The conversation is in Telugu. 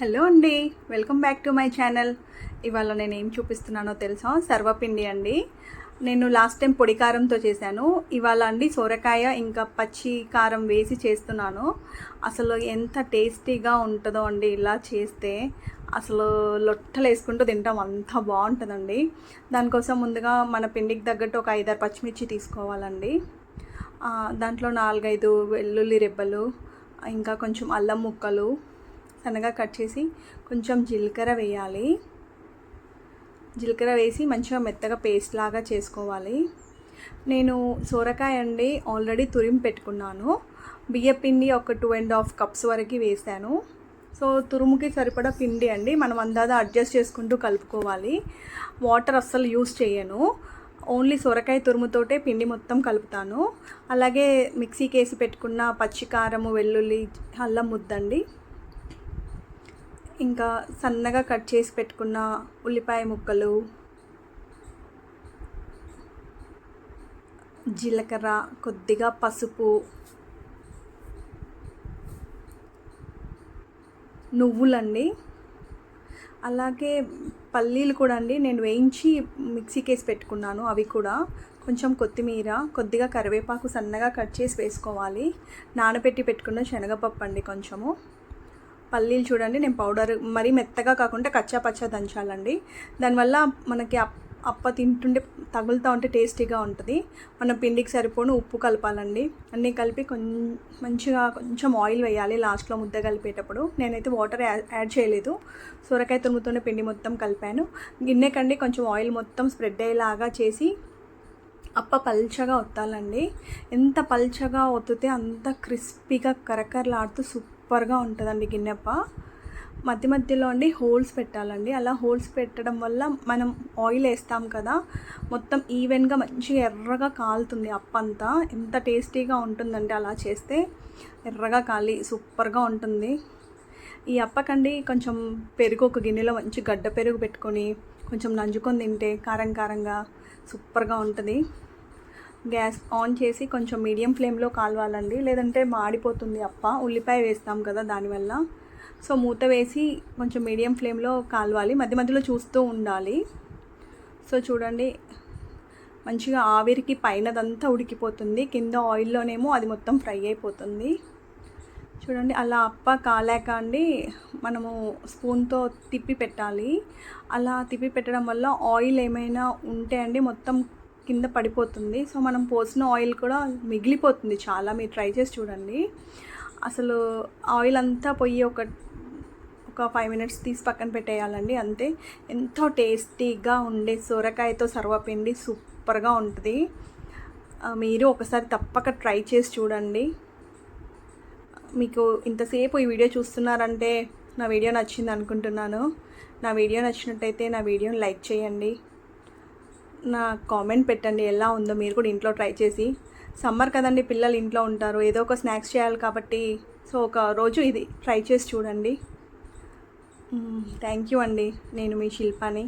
హలో అండి welcome back to my channel. ఇవాళ నేను ఏం చూపిస్తున్నానో తెలుసా? సర్వపిండి అండి. నేను లాస్ట్ టైం పొడి కారంతో చేశాను. ఇవాళ అండి సొరకాయ ఇంకా పచ్చి కారం వేసి చేస్తున్నాను. అసలు ఎంత టేస్టీగా ఉంటుందో అండి ఇలా చేస్తే. అసలు లొట్టలు వేసుకుంటూ తింటాం అంత బాగుంటుందండి. దానికోసం ముందుగా మన పిండికి తగ్గట్టు ఒక ఐదారు పచ్చిమిర్చి తీసుకోవాలండి. దాంట్లో నాలుగైదు వెల్లుల్లి రెబ్బలు ఇంకా కొంచెం అల్లం ముక్కలు సన్నగా కట్ చేసి కొంచెం జీలకర్ర వేయాలి. జీలకర్ర వేసి మంచిగా మెత్తగా పేస్ట్ లాగా చేసుకోవాలి. నేను సోరకాయ అండి ఆల్రెడీ తురిమి పెట్టుకున్నాను. బియ్య పిండి ఒక టూ అండ్ హాఫ్ కప్స్ వరకు వేసాను. సో తురుముకి సరిపడా పిండి అండి మనం అందాదా అడ్జస్ట్ చేసుకుంటూ కలుపుకోవాలి. వాటర్ అస్సలు యూస్ చేయను. ఓన్లీ సొరకాయ తురుముతోటే పిండి మొత్తం కలుపుతాను. అలాగే మిక్సీకి వేసి పెట్టుకున్న పచ్చికారము వెల్లుల్లి అల్లం ముద్దండి. ఇంకా సన్నగా కట్ చేసి పెట్టుకున్న ఉల్లిపాయ ముక్కలు జీలకర్ర కొద్దిగా పసుపు నువ్వులండి. అలాగే పల్లీలు కూడా అండి. నేను వేయించి మిక్సీకి వేసి పెట్టుకున్నాను. అవి కూడా కొంచెం కొత్తిమీర కొద్దిగా కరివేపాకు సన్నగా కట్ చేసి వేసుకోవాలి. నానబెట్టి పెట్టుకున్న శనగపప్పు అండి కొంచెము. పల్లీలు చూడండి నేను పౌడర్ మరీ మెత్తగా కాకుండా కచ్చా పచ్చా దంచాలండి. దానివల్ల మనకి అప్ అప్ప తింటుంటే తగులుతూ ఉంటే టేస్టీగా ఉంటుంది. మనం పిండికి సరిపోను ఉప్పు కలపాలండి. అన్నీ కలిపి కొంచెం మంచిగా కొంచెం ఆయిల్ వేయాలి లాస్ట్లో ముద్ద కలిపేటప్పుడు. నేనైతే వాటర్ యాడ్ చేయలేదు. సొరకాయ తురుముతోనే పిండి మొత్తం కలిపాను. గిన్నె కండి కొంచెం ఆయిల్ మొత్తం స్ప్రెడ్ అయ్యేలాగా చేసి అప్ప పల్చగా ఒత్తాలండి. ఎంత పల్చగా ఒత్తితే అంత క్రిస్పీగా కరకరలాడుతూ సూప్ సూపర్గా ఉంటుందండి గిన్నెప్ప. మధ్య మధ్యలో అండి హోల్స్ పెట్టాలండి. అలా హోల్స్ పెట్టడం వల్ల మనం ఆయిల్ వేస్తాం కదా మొత్తం ఈవెన్గా మంచిగా ఎర్రగా కాలుతుంది అప్ప అంతా ఎంత టేస్టీగా ఉంటుందండి అలా చేస్తే ఎర్రగా కాలి సూపర్గా ఉంటుంది. ఈ అప్పకండి కొంచెం పెరుగు ఒక గిన్నెలో మంచి గడ్డ పెరుగు పెట్టుకొని కొంచెం నంజుకొని తింటే కారం కారంగా సూపర్గా ఉంటుంది. గ్యాస్ ఆన్ చేసి కొంచెం మీడియం ఫ్లేమ్లో కాలవాలండి. లేదంటే మాడిపోతుంది అప్ప. ఉల్లిపాయ వేస్తాం కదా దానివల్ల. సో మూత వేసి కొంచెం మీడియం ఫ్లేమ్లో కాలవాలి. మధ్య మధ్యలో చూస్తూ ఉండాలి. సో చూడండి. మంచిగా ఆవిరికి పైనదంతా ఉడికిపోతుంది. కింద ఆయిల్లోనేమో అది మొత్తం ఫ్రై అయిపోతుంది. చూడండి అలా అప్ప కాలేక అండి మనము స్పూన్తో తిప్పి పెట్టాలి. అలా తిప్పి పెట్టడం వల్ల ఆయిల్ ఏమైనా ఉంటే అండి మొత్తం కింద పడిపోతుంది. సో మనం పోసిన ఆయిల్ కూడా మిగిలిపోతుంది. చాలా మీరు ట్రై చేసి చూడండి. అసలు ఆయిల్ అంతా పోయి ఒక ఒక ఫైవ్ మినిట్స్ తీసి పక్కన పెట్టేయాలండి. అంతే. ఎంతో టేస్టీగా ఉండే సొరకాయతో సర్వపిండి సూపర్గా ఉంటుంది. మీరు ఒకసారి తప్పక ట్రై చేసి చూడండి. మీకు ఇంతసేపు ఈ వీడియో చూస్తున్నారంటే నా వీడియో నచ్చింది అనుకుంటున్నాను. నా వీడియో నచ్చినట్టయితే నా వీడియోని లైక్ చేయండి. నా కామెంట్ పెట్టండి ఎలా ఉందో మీరు కూడా ఇంట్లో ట్రై చేసి. సమ్మర్ కదండి పిల్లలు ఇంట్లో ఉంటారు ఏదో ఒక స్నాక్స్ చేయాలి కాబట్టి. సో ఒక రోజు ఇది ట్రై చేసి చూడండి. థ్యాంక్ యూ అండి నేను మీ శిల్పాని.